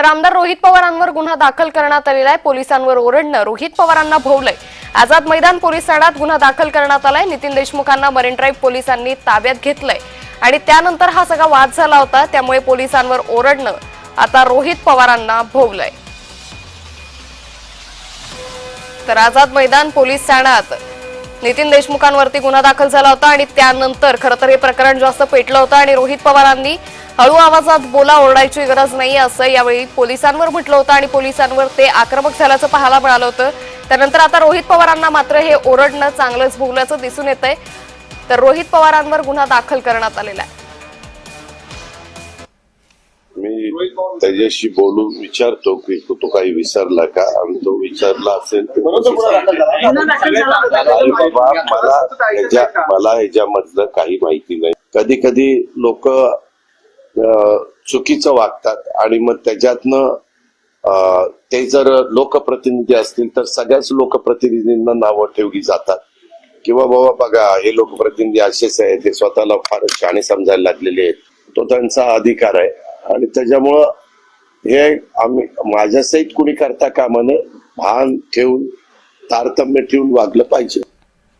तर आमदार रोहित पवारांवर गुन्हा दाखल करण्यात आलेला आहे. पोलिसांवर ओरडणं रोहित पवारांना भोवलंय. आझाद मैदान पोलीस ठाण्यात गुन्हा दाखल करण्यात आलाय. नितीन देशमुखांना मरीन ड्राईव्ह पोलिसांनी ताब्यात घेतलंय. आणि त्यानंतर हा सगळा वाद झाला होता त्यामुळे पोलिसांवर ओरडणं आता रोहित पवारांना भोवलंय. तर आझाद मैदान पोलीस ठाण्यात नितीन देशमुखांवरती गुन्हा दाखल झाला होता आणि त्यानंतर खरं तर हे प्रकरण जास्त पेटलं होतं आणि रोहित पवारांनी हळू आवाजात बोला ओरडायची गरज नाही असं यावेळी पोलिसांवर म्हटलं होतं आणि पोलिसांवर ते आक्रमक झाल्याचं पाहायला मिळालं होतं. त्यानंतर आता रोहित पवारांना मात्र हे ओरडणं चांगलंच भोगल्याचं दिसून येत आहे तर रोहित पवारांवर गुन्हा दाखल करण्यात आलेला आहे. त्याच्याशी बोलून विचारतो की तो तो काही विसरला का? आणि तो विचारला असेल बाबा मला ह्याच्या मला ह्याच्यामधलं काही माहिती नाही. कधी कधी लोक चुकीचं वागतात. आणि मग त्याच्यातनं ते जर लोकप्रतिनिधी असतील तर सगळ्याच लोकप्रतिनिधींना नावं ठेवली जातात. किंवा बाबा बघा हे लोकप्रतिनिधी असेच आहेत. ते स्वतःला फार शाणे समजायला लागलेले आहेत. तो त्यांचा अधिकार आहे. आणि त्याच्यामुळं हे आम्ही माझ्या सहित कुणी करता कामा नये भान ठेवून तारतम्य ठेवून वागलं पाहिजे.